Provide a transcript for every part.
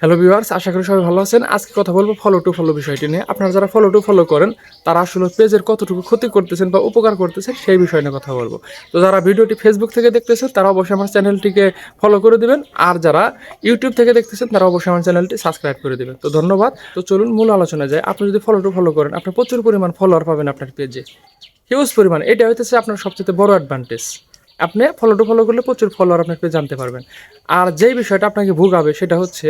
Hello viewers আশা করি সবাই ভালো আছেন। আজকে কথা বলব ফলো টু ফলো বিষয়টি নিয়ে। আপনারা যারা ফলো টু ফলো করেন, তারা আসলে পেজের কতটুকু ক্ষতি করতেছেন বা উপকার করতেছেন সেই বিষয় নিয়ে কথা বলব। তো যারা ভিডিওটি ফেসবুক থেকে দেখতেছেন, তারা অবশ্যই আমার চ্যানেলটিকে ফলো করে দিবেন। আর যারা ইউটিউব থেকে দেখতেছেন, তারা অবশ্যই আমার চ্যানেলটি সাবস্ক্রাইব করে দিবেন। তো ধন্যবাদ। তো চলুন মূল আলোচনায় যায়। আপনি যদি ফলো টু ফলো করেন, আপনি প্রচুর পরিমাণ ফলোয়ার পাবেন আপনার পেজে হিউজ পরিমাণ। এটা হইতেছে আপনার সবচেয়ে বড় অ্যাডভান্টেজ আপনি ফলো টু ফলো করলে প্রচুর ফলোয়ার আপনি জানতে পারবেন। আর যেই বিষয়টা আপনাকে ভোগাবে সেটা হচ্ছে,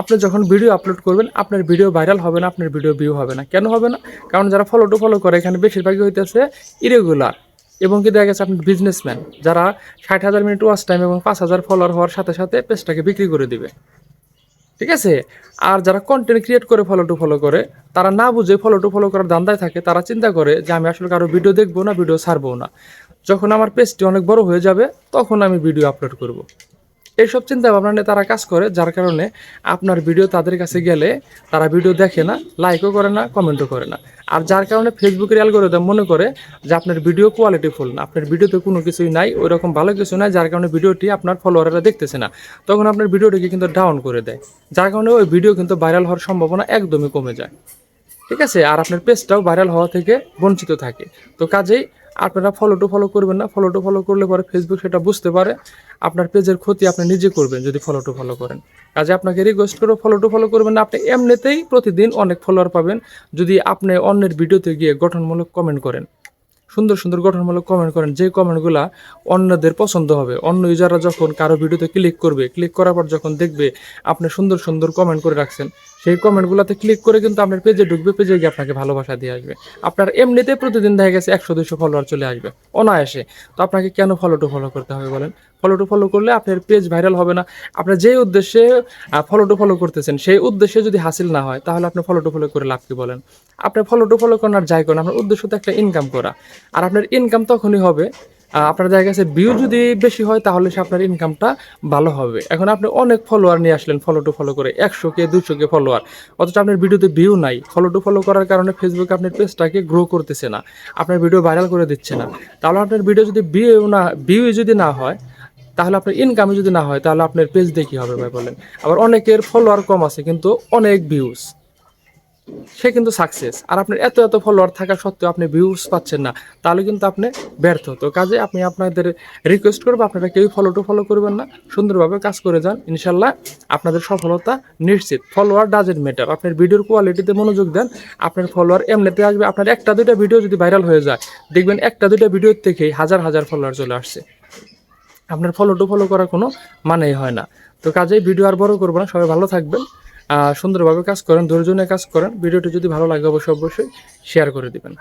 আপনি যখন ভিডিও আপলোড করবেন, আপনার ভিডিও ভাইরাল হবে না, আপনার ভিডিও ভিউ হবে না। কেন হবে না? কারণ যারা ফলো টু ফলো করে, এখানে বেশিরভাগই হইতেছে ইরেগুলার এবং কি দেখা গেছে, আপনি বিজনেসম্যান যারা ষাট হাজার মিনিট ওয়াচ টাইম এবং পাঁচ হাজার ফলোয়ার হওয়ার সাথে সাথে পেজটাকে বিক্রি করে দিবে। ঠিক আছে আর যারা কন্টেন্ট ক্রিয়েট করে ফলো টু ফলো করে, তারা না বুঝে ফলো টু ফলো করার দান্দায় থাকে, তারা চিন্তা করে যে আমি আসলে কারও ভিডিও দেখব না ভিডিও ছাড়বো না যখন আমার পেজটি অনেক বড় হয়ে যাবে, তখন আমি ভিডিও আপলোড করব। এইসব চিন্তা ভাবনা নিয়ে তারা কাজ করে, যার কারণে আপনার ভিডিও তাদের কাছে গেলে তারা ভিডিও দেখে না লাইকও করে না কমেন্টও করে না। আর যার কারণে ফেসবুকের অ্যালগোরিদম মনে করে যে আপনার ভিডিও কোয়ালিটি ফুল না, আপনার ভিডিওতে কোনো কিছুই নাই ওই রকম ভালো কিছু নাই, যার কারণে ভিডিওটি আপনার ফলোয়াররা দেখতেছে না। তখন আপনার ভিডিওটিকে কিন্তু ডাউন করে দেয়, যার কারণে ওই ভিডিও কিন্তু ভাইরাল হওয়ার সম্ভাবনা একদমই কমে যায়। ঠিক আছে? আর আপনার পেজটাও ভাইরাল হওয়া থেকে বঞ্চিত থাকে। তো কাজেই আপনারা ফলো টু ফলো করবেন না। ফলো টু ফলো করলে পরে ফেসবুক সেটা বুঝতে পারে। আপনার পেজের ক্ষতি আপনি নিজে করবেন যদি ফলো টু ফলো করেন। কাজে আপনাকে রিকোয়েস্ট করব ফলো টু ফলো করবেন না। আপনি এমনিতেই প্রতিদিন অনেক ফলোয়ার পাবেন। যদি আপনি অন্যের ভিডিওতে গিয়ে গঠনমূলক কমেন্ট করেন। সুন্দর সুন্দর গঠনমূলক কমেন্ট করেন। যে কমেন্টগুলো অন্যদের পছন্দ হবে। অন্য ইউজাররা যখন কারও ভিডিওতে ক্লিক করবে ক্লিক করার পর যখন দেখবে আপনি সুন্দর সুন্দর কমেন্ট করে রাখছেন, সেই কমেন্টগুলোতে ক্লিক করে কিন্তু আপনার পেজে ঢুকবে পেজে গিয়ে আপনাকে ভালোবাসা দিয়ে আসবে। আপনার এমনিতে প্রতিদিন দেখা গেছে একশো দুশো ফলোয়ার চলে আসবে, অনায়াসে। তো আপনাকে কেন ফলো টু ফলো করতে হবে বলেন? ফলো টু ফলো করলে আপনার পেজ ভাইরাল হবে না। আপনার যে উদ্দেশ্যে ফলো টু ফলো করতেছেন, সেই উদ্দেশ্যে যদি হাসিল না হয়, তাহলে আপনি ফলো টু ফলো করে লাভ কি বলেন? আপনি ফলো টু ফলো করার যাই করেন আপনার উদ্দেশ্য তো একটা ইনকাম করা। আর আপনার ইনকাম তখনই হবে আপনার দেখা গেছে ভিউ যদি বেশি হয়, তাহলে সে আপনার ইনকামটা ভালো হবে। এখন আপনি অনেক ফলোয়ার নিয়ে আসলেন ফলো টু ফলো করে একশো কে দুশো কে ফলোয়ার অথচ আপনার ভিডিওতে ভিউ নাই। ফলো টু ফলো করার কারণে ফেসবুকে আপনার পেজটাকে গ্রো করতেছে না। আপনার ভিডিও ভাইরাল করে দিচ্ছে না। তাহলে আপনার ভিডিও যদি ভিউ না ভিউ যদি না হয় তাহলে আপনার ইনকামে যদি না হয়, তাহলে আপনার পেজ দিয়ে কী হবে ভাই বলেন। আবার অনেকের ফলোয়ার কম আছে, কিন্তু অনেক ভিউজ সে কিন্তু সাকসেস আর আপনার এত এত ফলোয়ার থাকা সত্ত্বেও আপনি ভিউজ পাচ্ছেন না, তাহলে কিন্তু আপনি ব্যর্থ। তো কাজে আপনি আপনাদের রিকোয়েস্ট করব, আপনারা কেউ ফলো টু ফলো করবেন না। সুন্দরভাবে কাজ করে যান। ইনশাল্লাহ আপনাদের সফলতা নিশ্চিত। ফলোয়ার ডাজেন্ট ম্যাটার আপনার ভিডিওর কোয়ালিটিতে মনোযোগ দেন। আপনার ফলোয়ার এমনিতে আসবে। আপনার একটা দুইটা ভিডিও যদি ভাইরাল হয়ে যায়, দেখবেন একটা দুইটা ভিডিওর থেকেই হাজার হাজার ফলোয়ার চলে আসছে। আপনার ফলো টু ফলো করার কোনো মানেই হয় না। তো কাজেই ভিডিও আর বড় করব না, সবাই ভালো থাকবেন। সুন্দরভাবে কাজ করেন, ধৈর্য কাজ করেন। ভিডিওটি যদি ভালো লাগে অবশ্যই অবশ্যই শেয়ার করে দিবেন।